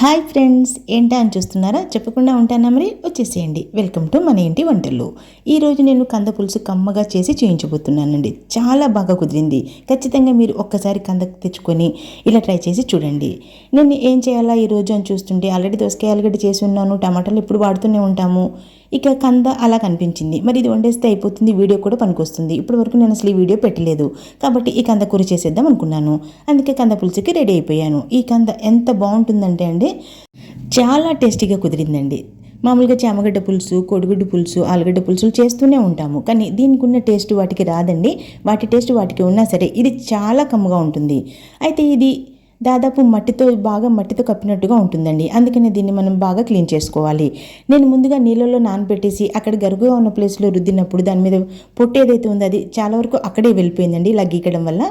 Hi friends ఏంటా అని చూస్తున్నారా? చెప్పకుండా ఉంటానా మరి? వచ్చేసేయండి. వెల్కమ్ టు మన ఇంటి వంటలు. ఈరోజు నేను కంద పులుసు కమ్మగా చేసి చేయించబోతున్నానండి. చాలా బాగా కుదిరింది. ఖచ్చితంగా మీరు ఒక్కసారి కంద తెచ్చుకొని ఇలా ట్రై చేసి చూడండి. నేను ఏం చేయాలా ఈరోజు అని చూస్తుంటే ఆల్రెడీ దోసకాయ ఆలుగడ్డ చేసి ఉన్నాను టమాటాలు ఎప్పుడు వాడుతూనే ఉంటాము. ఇక కంద అలా కనిపించింది. మరి ఇది వండేస్తే అయిపోతుంది వీడియో కూడా పనికొస్తుంది. ఇప్పటి వరకు నేను అసలు ఈ వీడియో పెట్టలేదు. కాబట్టి ఈ కంద కూర చేసేద్దాం అనుకున్నాను. అందుకే కంద పులుసుకి రెడీ అయిపోయాను. ఈ కంద ఎంత బాగుంటుందంటే అండి చాలా టేస్టీగా కుదిరిందండి. మామూలుగా చామగడ్డ పులుసు కొడుగుడ్డు పులుసు ఆలుగడ్డ పులుసులు చేస్తూనే ఉంటాము. కానీ దీనికి ఉన్న టేస్ట్ వాటికి రాదండి. వాటి టేస్ట్ వాటికి ఉన్నా సరే ఇది చాలా కమ్మగా ఉంటుంది. అయితే ఇది దాదాపు మట్టితో బాగా మట్టితో కప్పినట్టుగా ఉంటుందండి. అందుకని దీన్ని మనం బాగా క్లీన్ చేసుకోవాలి. నేను ముందుగా నీళ్ళలో నానబెట్టేసి అక్కడ గరుగుగా ఉన్న ప్లేస్లో రుద్దినప్పుడు దాని మీద పొట్టు ఏదైతే ఉందో అది చాలా వరకు అక్కడే వెళ్ళిపోయిందండి ఇలా గీకడం వల్ల.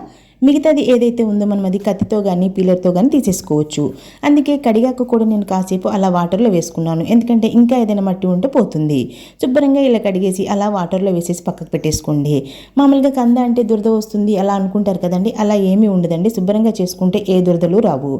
మిగతాది ఏదైతే ఉందో మనం అది కత్తితో కానీ పీలర్తో కానీ తీసేసుకోవచ్చు. అందుకే కడిగాక కూడా నేను కాసేపు అలా వాటర్లో వేసుకున్నాను. ఎందుకంటే ఇంకా ఏదైనా మట్టి ఉంటే పోతుంది. శుభ్రంగా ఇలా కడిగేసి అలా వాటర్లో వేసేసి పక్కకు పెట్టేసుకోండి. మామూలుగా కంద అంటే దురద వస్తుంది అలా అనుకుంటారు కదండి. అలా ఏమీ ఉండదండి. శుభ్రంగా చేసుకుంటే ఏ దురదలు రావు.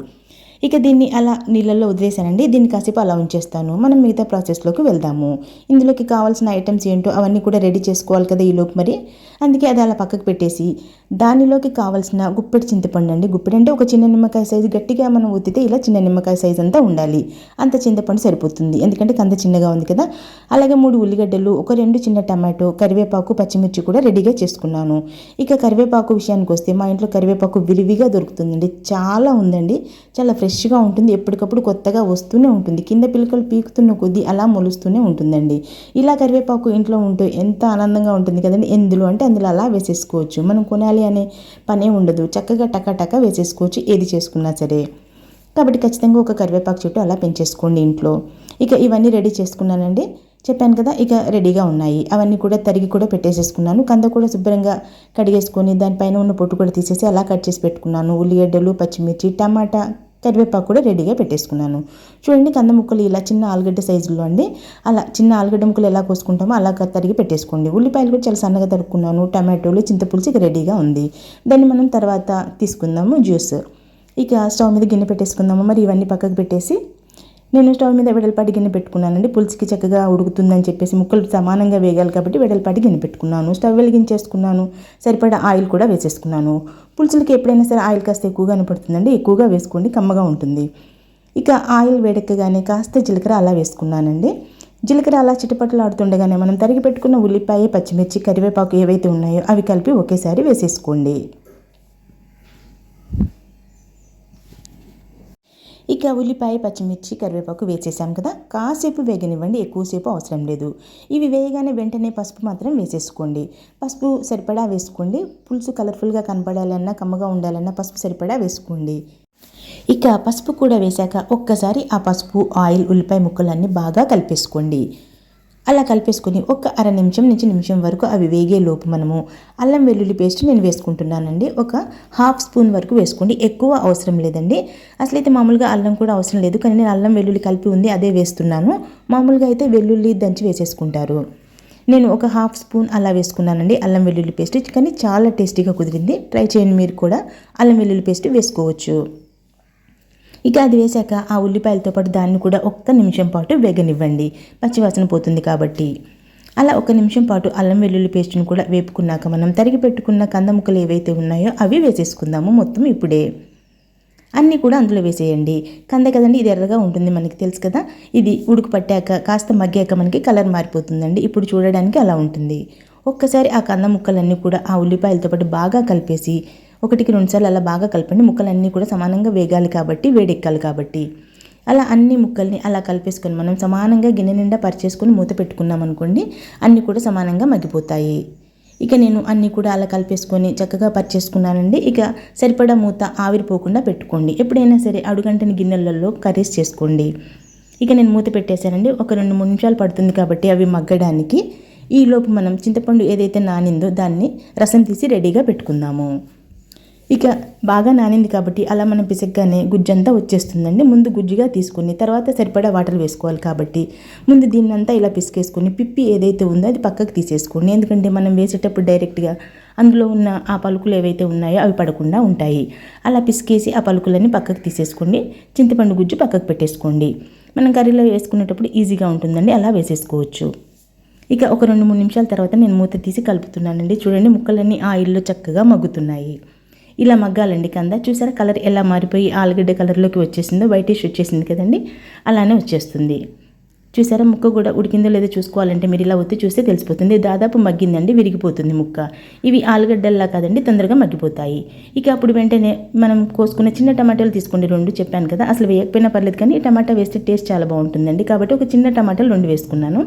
ఇక దీన్ని అలా నీళ్ళల్లో వదిలేసానండి దీన్ని కాసేపు అలా ఉంచేస్తాను. మనం మిగతా ప్రాసెస్లోకి వెళ్దాము. ఇందులోకి కావాల్సిన ఐటమ్స్ ఏంటో అవన్నీ కూడా రెడీ చేసుకోవాలి కదా ఈలోపు మరి. అందుకే అది అలా పక్కకు పెట్టేసి దానిలోకి కావాల్సిన గుప్పెడి చింతపండు అండి. గుప్పెడు అంటే ఒక చిన్న నిమ్మకాయ సైజు గట్టిగా మనం ఉత్తితే ఇలా చిన్న నిమ్మకాయ సైజు అంతా ఉండాలి. అంత చింతపండు సరిపోతుంది. ఎందుకంటే కంద చిన్నగా ఉంది కదా. అలాగే మూడు ఉల్లిగడ్డలు ఒక రెండు చిన్న టమాటో కరివేపాకు పచ్చిమిర్చి కూడా రెడీగా చేసుకున్నాను. ఇక కరివేపాకు విషయానికి వస్తే మా ఇంట్లో కరివేపాకు విరివిగా దొరుకుతుందండి. చాలా ఉందండి. చాలా ఫ్రెష్ ఫ్రెష్గా ఉంటుంది ఎప్పటికప్పుడు కొత్తగా వస్తూనే ఉంటుంది. కింద పిలకలు పీకుతున్న కొద్దీ అలా మొలుస్తూనే ఉంటుందండి. ఇలా కరివేపాకు ఇంట్లో ఉంటే ఎంత ఆనందంగా ఉంటుంది కదండి. ఎందులో అంటే అందులో అలా వేసేసుకోవచ్చు. మనం కొనాలి అనే పనే ఉండదు. చక్కగా టక వేసేసుకోవచ్చు ఏది చేసుకున్నా సరే. కాబట్టి ఖచ్చితంగా ఒక కరివేపాకు చెట్టు అలా పెంచేసుకోండి ఇంట్లో. ఇక ఇవన్నీ రెడీ చేసుకున్నానండి. చెప్పాను కదా ఇక రెడీగా ఉన్నాయి. అవన్నీ కూడా తరిగి కూడా పెట్టేసేసుకున్నాను. కంద కూడా శుభ్రంగా కడిగేసుకొని దానిపైన ఉన్న పొట్టు కూడా తీసేసి అలా కట్ చేసి పెట్టుకున్నాను. ఉల్లిగడ్డలు పచ్చిమిర్చి టమాటా కరివేపాకు కూడా రెడీగా పెట్టేసుకున్నాను. చూడండి కంద ముక్కలు ఇలా చిన్న ఆలుగడ్డ సైజులో అండి. అలా చిన్న ఆలుగడ్డ ముక్కలు ఎలా కోసుకుంటామో అలా తరిగి పెట్టేసుకోండి. ఉల్లిపాయలు కూడా చాలా సన్నగా తరుక్కున్నాను టమాటోలు చింతపులుసు ఇక రెడీగా ఉంది. దాన్ని మనం తర్వాత తీసుకుందాము జ్యూస్. ఇక స్టవ్ మీద గిన్నె పెట్టేసుకుందాము. మరి ఇవన్నీ పక్కకు పెట్టేసి నేను స్టవ్ మీద వెడల్పాటి గిన్నె పెట్టుకున్నానండి. పులుసుకి చక్కగా ఉడుకుతుందని చెప్పేసి ముక్కలు సమానంగా వేగాలి కాబట్టి వెడల్పాటి గిన్నె పెట్టుకున్నాను. స్టవ్ వెలిగించేసుకున్నాను. సరిపడా ఆయిల్ కూడా వేసేసుకున్నాను. పులుసులకి ఎప్పుడైనా సరే ఆయిల్ కాస్త ఎక్కువగానే పడుతుందండి ఎక్కువగా వేసుకోండి కమ్మగా ఉంటుంది. ఇక ఆయిల్ వేడెక్కగానే కాస్త జీలకర్ర అలా వేసుకున్నానండి. జీలకర్ర అలా చిటపటలాడుతుండగానే మనం తరిగి పెట్టుకున్న ఉల్లిపాయ పచ్చిమిర్చి కరివేపాకు ఏవైతే ఉన్నాయో అవి కలిపి ఒకేసారి వేసేసుకోండి. ఇక ఉల్లిపాయ పచ్చిమిర్చి కరివేపాకు వేసేసాం కదా. కాసేపు వేగనివ్వండి ఎక్కువసేపు అవసరం లేదు. ఇవి వేయగానే వెంటనే పసుపు మాత్రం వేసేసుకోండి. పసుపు సరిపడా వేసుకోండి. పులుసు కలర్ఫుల్గా కనపడాలన్నా కమ్మగా ఉండాలన్నా పసుపు సరిపడా వేసుకోండి. ఇక పసుపు కూడా వేశాక ఒక్కసారి ఆ పసుపు ఆయిల్ ఉల్లిపాయ ముక్కలన్నీ బాగా కలిపేసుకోండి. అలా కలిపేసుకొని ఒక అర నిమిషం నుంచి నిమిషం వరకు అవి వేగే లోపు మనము అల్లం వెల్లుల్లి పేస్ట్ నేను వేసుకుంటున్నానండి. ఒక హాఫ్ స్పూన్ వరకు వేసుకోండి. ఎక్కువ అవసరం లేదండి. అసలు అయితే మామూలుగా అల్లం కూడా అవసరం లేదు. కానీ నేను అల్లం వెల్లుల్లి కలిపి ఉంది అదే వేస్తున్నాను. మామూలుగా అయితే వెల్లుల్లి దంచి వేసేసుకుంటారు. నేను ఒక హాఫ్ స్పూన్ అలా వేసుకున్నానండి అల్లం వెల్లుల్లి పేస్ట్. కానీ చాలా టేస్టీగా కుదిరింది. ట్రై చేయండి మీరు కూడా. అల్లం వెల్లుల్లి పేస్ట్ వేసుకోవచ్చు. ఇక అది వేశాక ఆ ఉల్లిపాయలతో పాటు దాన్ని కూడా ఒక్క నిమిషం పాటు వేగనివ్వండి. పచ్చివాసన పోతుంది కాబట్టి. అలా ఒక నిమిషం పాటు అల్లం వెల్లుల్లి పేస్ట్ని కూడా వేపుకున్నాక మనం తరిగి పెట్టుకున్న కంద ముక్కలు ఏవైతే ఉన్నాయో అవి వేసేసుకుందాము మొత్తం ఇప్పుడే. అన్నీ కూడా అందులో వేసేయండి. కంద కదండి ఇది ఎర్రగా ఉంటుంది మనకి తెలుసు కదా? ఇది ఉడుకు పట్టాక కాస్త మగ్గాక మనకి కలర్ మారిపోతుందండి. ఇప్పుడు చూడడానికి అలా ఉంటుంది. ఒక్కసారి ఆ కంద ముక్కలన్నీ కూడా ఆ ఉల్లిపాయలతో పాటు బాగా కలిపేసి ఒకటికి రెండుసార్లు అలా బాగా కలపండి. ముక్కలన్నీ కూడా సమానంగా వేగాలి కాబట్టి వేడెక్కాలి కాబట్టి. అలా అన్ని ముక్కల్ని అలా కలిపేసుకొని మనం సమానంగా గిన్నె నిండా పరిచేసుకొని మూత పెట్టుకున్నాం అనుకోండి అన్నీ కూడా సమానంగా మగ్గిపోతాయి. ఇక నేను అన్నీ కూడా అలా కలిపేసుకొని చక్కగా పరిచేసుకున్నానండి. ఇక సరిపడా మూత ఆవిరిపోకుండా పెట్టుకోండి. ఎప్పుడైనా సరే అడుగంటని గిన్నెలలో కర్రీస్ చేసుకోండి. ఇక నేను మూత పెట్టేశానండి. ఒక రెండు మూడు నిమిషాలు పడుతుంది కాబట్టి అవి మగ్గడానికి. ఈలోపు మనం చింతపండు ఏదైతే నానిందో దాన్ని రసం తీసి రెడీగా పెట్టుకుందాము. ఇక బాగా నానింది కాబట్టి అలా మనం పిసగ్గానే గుజ్జంతా వచ్చేస్తుందండి. ముందు గుజ్జుగా తీసుకుని తర్వాత సరిపడా వాటర్ వేసుకోవాలి కాబట్టి ముందు దీన్నంతా ఇలా పిసికేసుకొని పిప్పి ఏదైతే ఉందో అది పక్కకు తీసేసుకోండి. ఎందుకంటే మనం వేసేటప్పుడు డైరెక్ట్గా అందులో ఉన్న ఆ పలుకులు ఏవైతే ఉన్నాయో అవి పడకుండా ఉంటాయి. అలా పిసికేసి ఆ పలుకులన్నీ పక్కకు తీసేసుకోండి. చింతపండు గుజ్జు పక్కకు పెట్టేసుకోండి. మనం కర్రీలో వేసుకునేటప్పుడు ఈజీగా ఉంటుందండి. అలా వేసేసుకోవచ్చు. ఇక ఒక రెండు మూడు నిమిషాల తర్వాత నేను మూత తీసి కలుపుతున్నానండి. చూడండి ముక్కలన్నీ ఆయిల్లో చక్కగా మగ్గుతున్నాయి. ఇలా మగ్గాలండి కంద. చూసారా కలర్ ఎలా మారిపోయి ఆలుగడ్డ కలర్లోకి వచ్చేసిందో వైటిష్ వచ్చేసింది కదండి అలానే వచ్చేస్తుంది. చూసారా ముక్క కూడా ఉడికిందో లేదో చూసుకోవాలంటే మీరు ఇలా ఒత్తి చూస్తే తెలిసిపోతుంది. దాదాపు మగ్గిందండి విరిగిపోతుంది ముక్క. ఇవి ఆలుగడ్డల్లా కాదండి తొందరగా మగ్గిపోతాయి. ఇక అప్పుడు వెంటనే మనం కోసుకున్న చిన్న టమాటాలు తీసుకోండి రెండు చెప్పాను కదా అసలు వేయకపోయినా పర్లేదు కానీ టమాటా వేస్తే టేస్ట్ చాలా బాగుంటుందండి. కాబట్టి ఒక చిన్న టమాటాలు రెండు వేసుకున్నాను.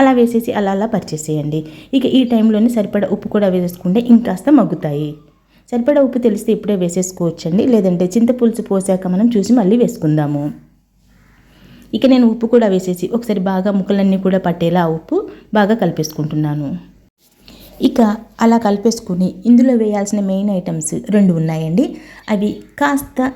అలా వేసేసి అలా అలా పరిచేసేయండి. ఇక ఈ టైంలోనే సరిపడా ఉప్పు కూడా వేసేసుకుంటే ఇంకాస్త మగ్గుతాయి. సరిపడా ఉప్పు తెలిస్తే ఇప్పుడే వేసేసుకోవచ్చండి. లేదంటే చింతపులుసు పోసాక మనం చూసి మళ్ళీ వేసుకుందాము. ఇక నేను ఉప్పు కూడా వేసేసి ఒకసారి బాగా ముక్కలన్నీ కూడా పట్టేలా ఉప్పు బాగా కలిపేసుకుంటున్నాను. ఇక అలా కలిపేసుకుని ఇందులో వేయాల్సిన మెయిన్ ఐటమ్స్ రెండు ఉన్నాయండి. అవి కాస్త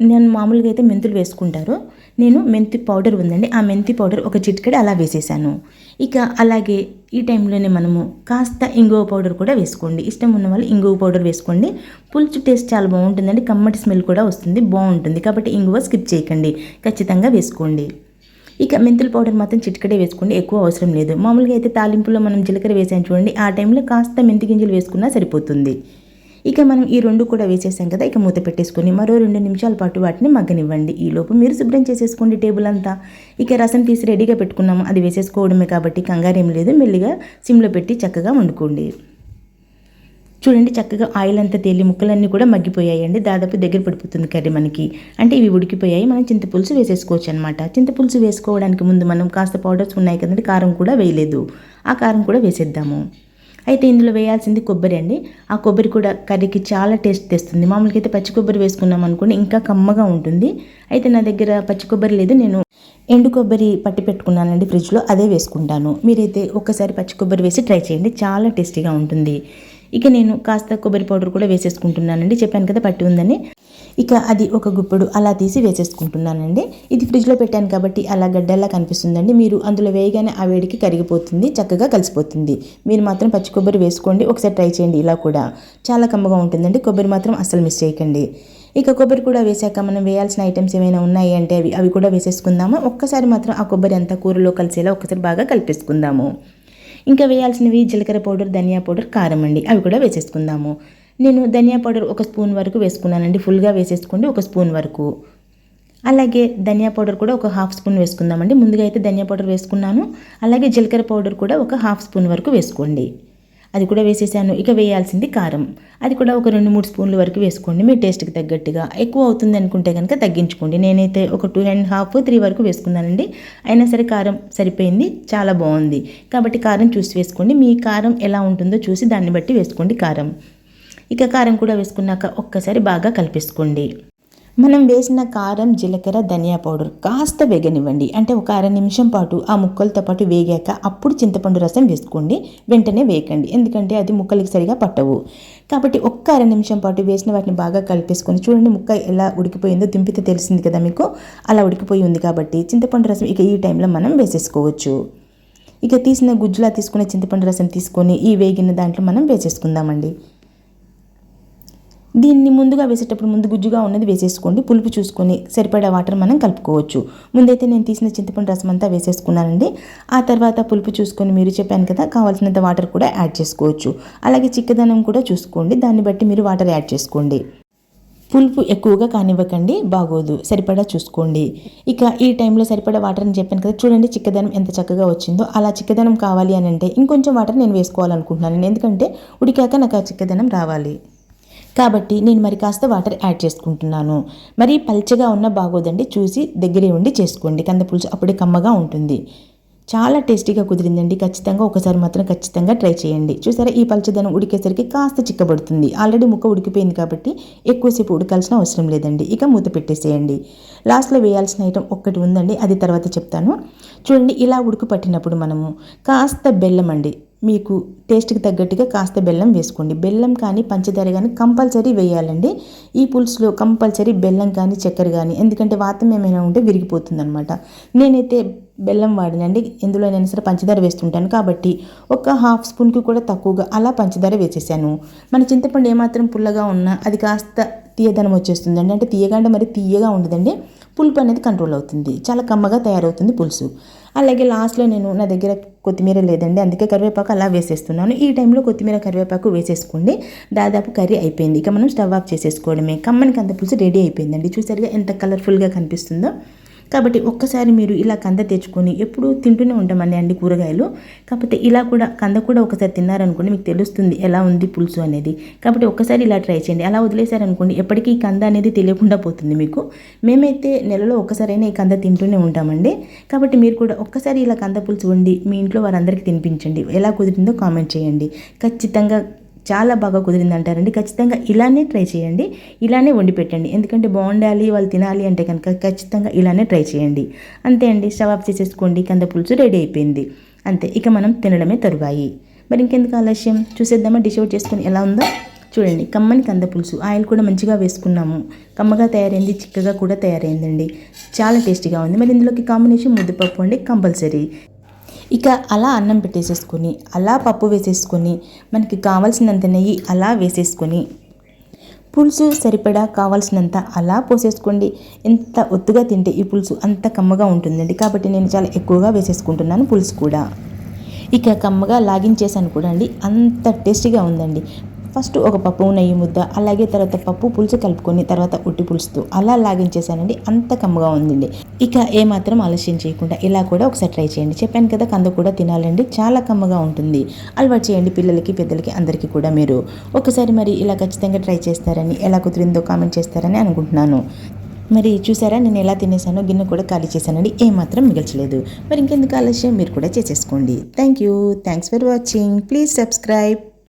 నేను మామూలుగా అయితే మెంతులు వేసుకుంటారు. నేను మెంతి పౌడర్ ఉందండి. ఆ మెంతి పౌడర్ ఒక చిటికెడు అలా వేసేసాను. ఇక అలాగే ఈ టైంలోనే మనము కాస్త ఇంగువ పౌడర్ కూడా వేసుకోండి. ఇష్టం ఉన్న వాళ్ళు ఇంగువ పౌడర్ వేసుకోండి. పులుచు టేస్ట్ చాలా బాగుంటుందండి. కమ్మటి స్మెల్ కూడా వస్తుంది. బాగుంటుంది. కాబట్టి ఇంగువ స్కిప్ చేయకండి. ఖచ్చితంగా వేసుకోండి. ఇక మెంతుల పౌడర్ మాత్రం చిటికడే వేసుకోండి. ఎక్కువ అవసరం లేదు. మామూలుగా అయితే తాలింపులో మనం జీలకర్ర వేసాం చూడండి. ఆ టైంలో కాస్త మెంతి గింజలు వేసుకున్నా సరిపోతుంది. ఇక మనం ఈ రెండు కూడా వేసేసాం కదా ఇక మూత పెట్టేసుకొని మరో రెండు నిమిషాల పాటు వాటిని మగ్గనివ్వండి. ఈలోపు మీరు శుభ్రం చేసేసుకోండి టేబుల్ అంతా. ఇక రసం తీసి రెడీగా పెట్టుకున్నాము. అది వేసేసుకోవడమే కాబట్టి కంగారేం లేదు. మెల్లిగా సిమ్లో పెట్టి చక్కగా వండుకోండి. చూడండి చక్కగా ఆయిల్ అంతా తేలి ముక్కలన్నీ కూడా మగ్గిపోయాయి అండి దాదాపు దగ్గర పడిపోతుంది కర్రీ మనకి. అంటే ఇవి ఉడికిపోయాయి. మనం చింతపులుసు వేసేసుకోవచ్చు అనమాట చింతపులుసు వేసుకోవడానికి ముందు మనం కాస్త పౌడర్స్ ఉన్నాయి కదండి కారం కూడా వేయలేదు. ఆ కారం కూడా వేసేద్దాము. అయితే ఇందులో వేయాల్సింది కొబ్బరి అండి. ఆ కొబ్బరి కూడా కర్రీకి చాలా టేస్ట్ తెస్తుంది. మామూలుగా అయితే పచ్చి కొబ్బరి వేసుకున్నాం అనుకోండి ఇంకా కమ్మగా ఉంటుంది. అయితే నా దగ్గర పచ్చి కొబ్బరి లేదు నేను ఎండు కొబ్బరి పట్టి పెట్టుకున్నానండి ఫ్రిడ్జ్లో అదే వేసుకుంటాను. మీరైతే ఒక్కసారి పచ్చి కొబ్బరి వేసి ట్రై చేయండి చాలా టేస్టీగా ఉంటుంది. ఇక నేను కాస్త కొబ్బరి పౌడర్ కూడా వేసేసుకుంటున్నానండి చెప్పాను కదా పట్టి ఉందని. ఇక అది ఒక గుప్పెడు అలా తీసి వేసేసుకుంటున్నానండి. ఇది ఫ్రిడ్జ్లో పెట్టాను కాబట్టి అలా గడ్డల్లా కనిపిస్తుందండి. మీరు అందులో వేయగానే ఆ వేడికి కరిగిపోతుంది చక్కగా కలిసిపోతుంది. మీరు మాత్రం పచ్చి కొబ్బరి వేసుకోండి ఒకసారి ట్రై చేయండి ఇలా కూడా. చాలా కమ్మగా ఉంటుందండి కొబ్బరి మాత్రం అస్సలు మిస్ చేయకండి. ఇక కొబ్బరి కూడా వేసాక మనం వేయాల్సిన ఐటమ్స్ ఏమైనా ఉన్నాయి అంటే అవి అవి కూడా వేసేసుకుందాము? ఒక్కసారి మాత్రం ఆ కొబ్బరి అంతా కూరలో కలిసేలా ఒకసారి బాగా కలిపేసుకుందాము. ఇంకా వేయాల్సినవి జీలకర్ర పౌడర్ ధనియా పౌడర్ కారం అండి. అవి కూడా వేసేసుకుందాము. నేను ధనియా పౌడర్ ఒక స్పూన్ వరకు వేసుకున్నానండి. ఫుల్గా వేసేసుకోండి ఒక స్పూన్ వరకు. అలాగే ధనియా పౌడర్ కూడా ఒక హాఫ్ స్పూన్ వేసుకుందామండి. ముందుగా అయితే ధనియా పౌడర్ వేసుకున్నాను. అలాగే జీలకర్ర పౌడర్ కూడా ఒక హాఫ్ స్పూన్ వరకు వేసుకోండి. అది కూడా వేసేసాను. ఇక వేయాల్సింది కారం. అది కూడా ఒక రెండు మూడు స్పూన్ల వరకు వేసుకోండి. మీ టేస్ట్కి తగ్గట్టుగా. ఎక్కువ అవుతుంది అనుకుంటే కనుక తగ్గించుకోండి. నేనైతే ఒక టూ అండ్ హాఫ్ త్రీ వరకు వేసుకున్నానండి. అయినా సరే కారం సరిపోయింది. చాలా బాగుంది. కాబట్టి కారం చూసి వేసుకోండి. మీ కారం ఎలా ఉంటుందో చూసి దాన్ని బట్టి వేసుకోండి కారం. ఇక కారం కూడా వేసుకున్నాక ఒక్కసారి బాగా కలిపేసుకోండి. మనం వేసిన కారం జీలకర్ర ధనియా పౌడర్ కాస్త వేగనివ్వండి. అంటే ఒక అర నిమిషం పాటు ఆ ముక్కలతో పాటు వేగాక అప్పుడు చింతపండు రసం వేసుకోండి. వెంటనే వేయకండి. ఎందుకంటే అది ముక్కలకి సరిగా పట్టవు. కాబట్టి ఒక్క అర నిమిషం పాటు వేసిన వాటిని బాగా కలిపేసుకొని చూడండి ముక్క ఎలా ఉడికిపోయిందో దింపితే తెలిసింది కదా మీకు? అలా ఉడికిపోయి ఉంది కాబట్టి చింతపండు రసం ఇక ఈ టైంలో మనం వేసేసుకోవచ్చు. ఇక తీసిన గుజ్జులా తీసుకునే చింతపండు రసం తీసుకొని ఈ వేగిన దాంట్లో మనం వేసేసుకుందామండి. దీన్ని ముందుగా వేసేటప్పుడు ముందు గుజ్జుగా ఉన్నది వేసేసుకోండి. పులుపు చూసుకొని సరిపడా వాటర్ మనం కలుపుకోవచ్చు. ముందైతే నేను తీసిన చింతపండు రసం అంతా వేసేసుకున్నానండి. ఆ తర్వాత పులుపు చూసుకొని మీరు చెప్పాను కదా కావాల్సినంత వాటర్ కూడా యాడ్ చేసుకోవచ్చు. అలాగే చిక్కదనం కూడా చూసుకోండి. దాన్ని బట్టి మీరు వాటర్ యాడ్ చేసుకోండి. పులుపు ఎక్కువగా కానివ్వకండి బాగోదు. సరిపడా చూసుకోండి. ఇక ఈ టైంలో సరిపడా వాటర్ అని చెప్పాను కదా చూడండి చిక్కదనం ఎంత చక్కగా వచ్చిందో. అలా చిక్కదనం కావాలి అని అంటే ఇంకొంచెం వాటర్ నేను వేసుకోవాలనుకుంటున్నాను. ఎందుకంటే ఉడికాక నాకు ఆ చిక్కదనం రావాలి. కాబట్టి నేను మరి కాస్త వాటర్ యాడ్ చేసుకుంటున్నాను. మరి పల్చగా ఉన్న బాగోదండి చూసి దగ్గరే ఉండి చేసుకోండి. కందపులుసు అప్పుడే కమ్మగా ఉంటుంది. చాలా టేస్టీగా కుదిరిందండి. ఖచ్చితంగా ఒకసారి మాత్రం ఖచ్చితంగా ట్రై చేయండి. చూసారా ఈ పల్చదనం ఉడికేసరికి కాస్త చిక్కబడుతుంది. ఆల్రెడీ ముక్క ఉడికిపోయింది కాబట్టి ఎక్కువసేపు ఉడకాల్సిన అవసరం లేదండి. ఇక మూత పెట్టేసేయండి. లాస్ట్లో వేయాల్సిన ఐటెం ఒక్కటి ఉందండి. అది తర్వాత చెప్తాను. చూడండి ఇలా ఉడుకు పట్టినప్పుడు మనము కాస్త బెల్లం అండి. మీకు టేస్ట్కి తగ్గట్టుగా కాస్త బెల్లం వేసుకోండి. బెల్లం కానీ పంచదార కానీ కంపల్సరీ వేయాలండి. ఈ పులుసులో కంపల్సరీ బెల్లం కానీ చక్కెర కానీ ఎందుకంటే వాతం ఏమైనా ఉంటే విరిగిపోతుంది అనమాట నేనైతే బెల్లం వాడినండి. ఇందులో నేను సరే పంచదార వేస్తుంటాను. కాబట్టి ఒక హాఫ్ స్పూన్కి కూడా తక్కువగా అలా పంచదార వేసేసాను. మన చింతపండు ఏమాత్రం పుల్లగా ఉన్నా అది కాస్త తీయదనం వచ్చేస్తుందండి. అంటే తీయగా మరి తీయగా ఉండదండి. పులుపు అనేది కంట్రోల్ అవుతుంది. చాలా కమ్మగా తయారవుతుంది పులుసు. అలాగే లాస్ట్లో నేను నా దగ్గర కొత్తిమీర లేదండి. అందుకే కరివేపాకు అలా వేసేస్తున్నాను. ఈ టైంలో కొత్తిమీర కరివేపాకు వేసేసుకోండి. దాదాపు కర్రీ అయిపోయింది. ఇక మనం స్టవ్ ఆఫ్ చేసేసుకోవడమే. కమ్మని కంద పులుసు రెడీ అయిపోయిందండి. చూసారుగా ఎంత కలర్ఫుల్గా కనిపిస్తుందో. కాబట్టి ఒక్కసారి మీరు ఇలా కంద తెచ్చుకొని ఎప్పుడూ తింటూనే ఉంటామండి అండి కూరగాయలు. కాకపోతే ఇలా కూడా కంద కూడా ఒకసారి తిన్నారనుకోండి మీకు తెలుస్తుంది ఎలా ఉంది పులుసు అనేది. కాబట్టి ఒక్కసారి ఇలా ట్రై చేయండి. అలా వదిలేశారనుకోండి ఎప్పటికీ ఈ కంద అనేది తెలియకుండా పోతుంది మీకు. మేమైతే నెలలో ఒక్కసారైనా ఈ కంద తింటూనే ఉంటామండి. కాబట్టి మీరు కూడా ఒక్కసారి ఇలా కంద పులుసు వండి మీ ఇంట్లో వారందరికీ తినిపించండి. ఎలా కుదిరిందో కామెంట్ చేయండి. ఖచ్చితంగా చాలా బాగా కుదిరింది అంటారండి ఖచ్చితంగా ఇలానే ట్రై చేయండి. ఇలానే వండి పెట్టండి. ఎందుకంటే బాగుండాలి వాళ్ళు తినాలి అంటే కనుక ఖచ్చితంగా ఇలానే ట్రై చేయండి. అంతే అండి. స్టవ్ ఆఫ్ చేసేసుకోండి. కంద పులుసు రెడీ అయిపోయింది. అంతే. ఇక మనం తినడమే తరువాయి. మరి ఇంకెందుకు ఆలస్యం? చూసేద్దామా? డిష్ అవుట్ చేసుకొని ఎలా ఉందో? చూడండి. కమ్మని కంద పులుసు. ఆయిల్ కూడా మంచిగా వేసుకున్నాము. కమ్మగా తయారైంది. చిక్కగా కూడా తయారైందండి. చాలా టేస్టీగా ఉంది. మరి ఇందులోకి కాంబినేషన్ ముద్దపప్పు అండి. కంపల్సరీ. ఇక అలా అన్నం పెట్టేసేసుకొని అలా పప్పు వేసేసుకొని మనకి కావాల్సినంత నెయ్యి అలా వేసేసుకొని పులుసు సరిపడా కావాల్సినంత అలా పోసేసుకోండి. ఎంత ఒత్తుగా తింటే ఈ పులుసు అంత కమ్మగా ఉంటుందండి. కాబట్టి నేను చాలా ఎక్కువగా వేసేసుకుంటున్నాను పులుసు కూడా. ఇక కమ్మగా లాగించేసాను కూడా అండి. అంత టేస్టీగా ఉందండి. ఫస్ట్ ఒక పప్పు నెయ్యి ముద్ద అలాగే తర్వాత పప్పు పులుసు కలుపుకొని తర్వాత ఉట్టి పులుసుతో అలా లాగించేసానండి. అంత కమ్మగా ఉందండి. ఇక ఏమాత్రం ఆలస్యం చేయకుండా ఇలా కూడా ఒకసారి ట్రై చేయండి. చెప్పాను కదా కంద కూడా తినాలండి. చాలా కమ్మగా ఉంటుంది. అలవాటు చేయండి పిల్లలకి పెద్దలకి అందరికీ కూడా మీరు. ఒకసారి మరి ఇలా ఖచ్చితంగా ట్రై చేస్తారని ఎలా కుదిరిందో కామెంట్ చేస్తారని అనుకుంటున్నాను. మరి చూసారా నేను ఎలా తినేసానో గిన్నె కూడా ఖాళీ చేశానండి. ఏమాత్రం మిగల్చలేదు. మరి ఇంకెందుకు ఆలస్యం? మీరు కూడా చేసేసుకోండి. Thank you thanks for watching please subscribe